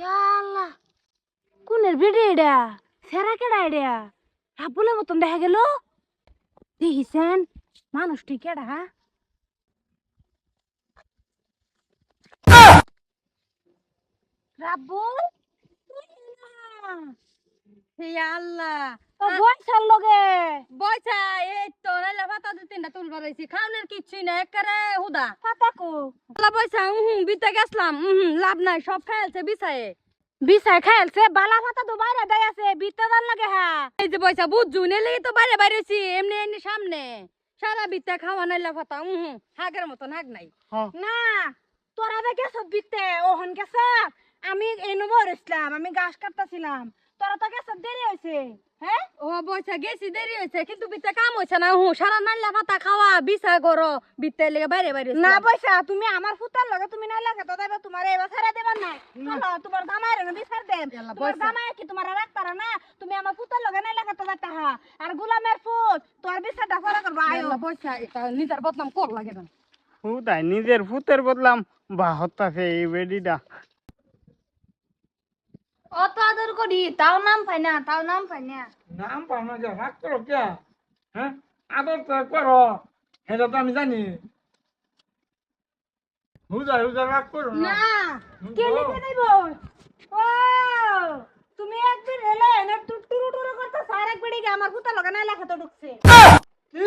ইয়াল্লা কোনের বেডে এটা সেরা কেডা এটা হাবুলের মতন দেখা গেল? দেখিছেন? মানুষটি কেডা? রাব্বুল তুই আল্লাহ বয়সার লগে। বয়সা এই তো নাইলে ভাতা দু তিনটা তুলবার খাওনের কিচ্ছুই না একেবারে হুদা। পাতাকো আল্লাহ বয়সা হুম বিতে গেছলাম হুম লাভ নাই সব খাইছে বিছায়ে। বিছাই খাইলছে বালা পাতা তো বাইরে দেয় আছে বিতে দান লাগে হ্যাঁ এই যে বয়সা বুঝছু নেলে তো বাইরে বাইরে এমনি এমনি সামনে। সারা বিতে খাওয়া নাইলে ভাতা হুম হাগের মতন হাগ নাই। না তোরা দেখে সব বিতে ওহন গেছ? আমি এনুব ইসলাম আমি গাছ কাটতেছিলাম। তোরা তো গেছ দেরি হয়েছে হ্যাঁ? ও বয়সা গেছি দেরি হয়েছে কিন্তু বিতে কাম হয়েছে না। হুঁ সারা নাইলে ভাতা খাওয়া বিছা করো বিতে লেগে বাইরে বাইরে না পয়সা তুমি আমার ফুতার লগে তুমি নাই লাগে তো দেবে তোমার এবার ছেড়ে দেবার নাই। চলো তোমার দামাই রে বিচার দেন। তোমার পয়সা। কি তোমার রাখতারা না? তুমি আমার ফুতার লগে নাই লাগে তো যাতে হা আর গোলামের ফুট তোর বিচারটা ফলো করবা আয়ো। বয়সা এটা নিজের বদনাম কর লাগে না। হুদাই নিজের ভূতের বদলাম। বা হত্যাছে এই বেডিটা। অত আদর করি তাও নাম পাই না তাও নাম পাই না। নাম পাও না যে রাগ করো কে হ্যাঁ আদর তো করো সেটা তো আমি জানি। হুজা হুজা রাগ করো না। না কে। লিখে দেব ও তুমি একদিন এলে এনে টুরু টুরু করতে সার একবারই আমার ফুতার লগে নাই লেখা তো ঢুকছে। কি?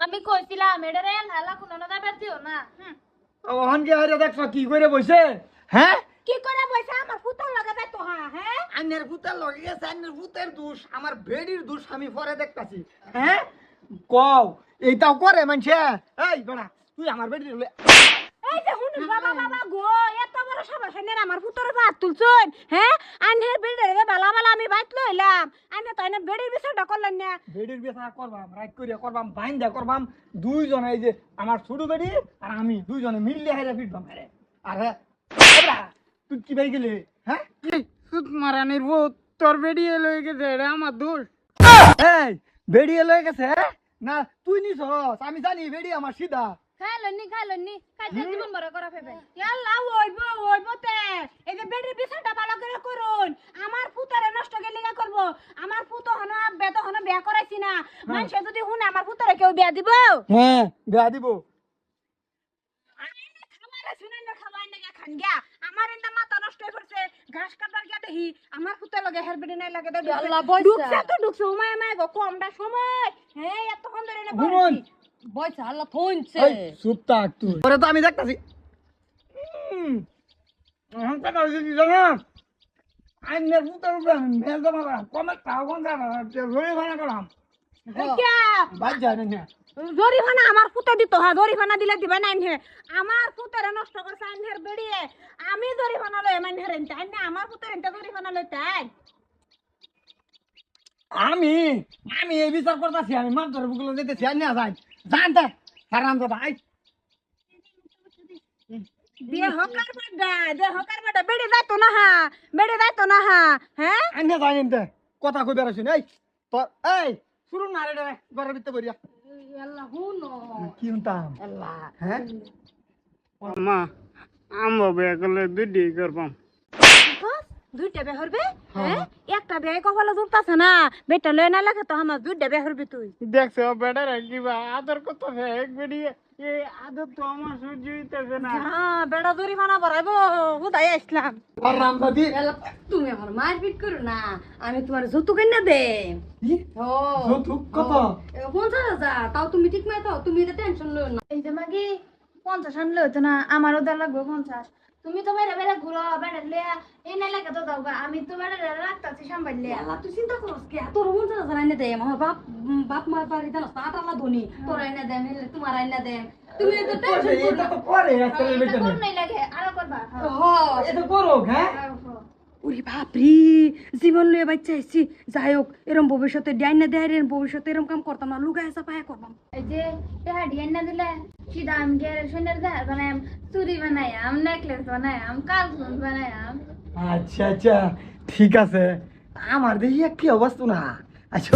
আমি কইছিলাম এটারে নালা কোনো না দাবার দিও না হুম। ওহন কি আরে দেখছ কি করে বসে হ্যাঁ কি করে পয়সা আমার ফুতার লগে যাই তো হ্যাঁ হ্যাঁ আন্নের ভূতের লগে গেছে আন্নের ভূতের দোষ আমার বেডির দোষ আমি পরে দেখতাছি। হ্যাঁ? কও এইটাও করে মানছে? এই বেড়া তুই আমার বেডির লগে এই যে হুনুস বাবা বাবা গো এত বড় সবার সামনে আমার ফুতরে ভাত তুলছুন হ্যাঁ আনহের বেড়ে বালা বালা আমি বাইত লইলাম। আনে তো এনে বেড়ের বিষয়টা করলেন না। বেডির বেসা করবাম রাইট করিয়া করবাম বাইন্দা করবাম দুইজনে এই যে আমার ছোট বেডি আর আমি দুইজনে মিললে হেরে ফিরবাম হেরে। আর হ্যাঁ তুই কি ভাই গেলি? হ্যাঁ? সুত মারানির ভূত তোর বেডিয়ে লয়ে গেছে এটা আমার দোষ। এই বেরিয়ে লয়ে গেছে হ্যাঁ? না তুই নিস আমি জানি বেড়ি আমার সিধা। খাইলনি খাইলনি খাইতে জীবন বড় করা ফেবে ইয়াল্লা ওইব ওইব তে। এই যে বেড়ের বিষয়টা ভালো করে করুন। আমার ফুতরে নষ্ট গেলে না করব? আমার ফুতো হন আব্বে তো হন বিয়া করাইছি না। মানুষে যদি হুন আমার ফুতরে কেউ বিয়া দিব? হ্যাঁ বিয়া দিব। খামারে শুনেন না খান গিয়া। আমার এন্ডা মাথা নষ্ট হয়ে পড়ছে ঘাস কাটার গিয়া দেখি আমার ফুতে লগে হের বেড়ে নাই লাগে তো আল্লাহ বয়সা। ঢুকছে তো ঢুকছে উমায় উমায় গো কমটা সময়। এতক্ষণ ধরে না ঘুমন। বয়সা আল্লাহ থইছে চুপ থাক তুই। পরে তো আমি দেখতাছি। এখন কথা হয়েছে কি জানো? আইনের পুতের উপরে মেল জমা কমের টাকা কোন জরি ভাড়া করাম। বাদ যায় না। জরিমানা আমার ফুতে দিত হ্যাঁ জরিমানা দিলে দিবে না হে আমার ফুতেরে নষ্ট করছে আইনের বেড়িয়ে। আমি জরিমানা লই মানে হেরেন তাই না আমার ফুতের এনতে জরিমানা লই তাই আমি আমি এই বিচার করতেছি আমি মাছ ধরে বুকুলো যেতেছি আর না যাই। জানতে হারাম দাদা আই। বিয়ে হকার বাড্ডা বিয়ে হকার বাড্ডা বেড়ে যাইতো না হা বেড়ে যাইতো না হা হ্যাঁ? আন্য যাই নিতে কথা কই বেড়াইছি এই। তোর এই শুরু না রে ঘরের ভিতরে হুনো কি হ্যাঁ? মা আমরা বিয়ে করলে দুইটি করবাম দুইটা বিয়ে হরবে হ্যাঁ। একটা বিয়ে কপালে জুলতাছে না বেটা লয় না লাগে তো আমার দুইটা বিয়ে হরবি তুই। দেখছ বেটার কিবা আদর করতেছে এক বেডিয়ে এই আদর তো আমার সহ্য হইতেছে না। হ্যাঁ বেড়া জরিমানা বাড়াইবো হুদাই আসলাম। দাদি তুমি আমার মারপিট করো না আমি তোমার যৌতুক এনে দে যৌতুক? কত? এ, পঞ্চাশ হাজার তাও তুমি ঠিক মাই তাও তুমি এটা টেনশন লো না। এই যে মাগি পঞ্চাশ আনলে হতো না আমারও দেড় লাগবে পঞ্চাশ। তুমি তো বেড়ে বেড়ে ঘুরো বেড়ে লিয়া এই নাই লাগে তো দাও। আমি তো বেড়ে রাখতেছি সাম্বাল লিয়া আল্লাহ তুই চিন্তা করস কি তোর পঞ্চাশ হাজার এনে দে আমার বাপ বাপ মার বাড়ি জানো আট আল্লাহ ধনী তোর এনে দে মিলে তোমার এনে দে তুমি তো টেনশন করো এটা তো করে। লাগে আরও করবা হ্যাঁ। এটা করো হ্যাঁ। ওরে বাপরি জীবন লয়ে বাচ্চা আইছি। যাই হোক এরম ভবিষ্যতে ডাইনা দেয় এরম ভবিষ্যতে এরম কাম করতাম না লুগায় চাপায়া করবাম এই যে তেহা ডিয়ান না দিলে সিধা আমি গেরে সোনার দেহার বানায়াম চুরি বানায়াম নেকলেস বানায়াম কালফুন বানায়াম। আচ্ছা আচ্ছা ঠিক আছে। আমার দেখি কি অবস্থা না। আচ্ছা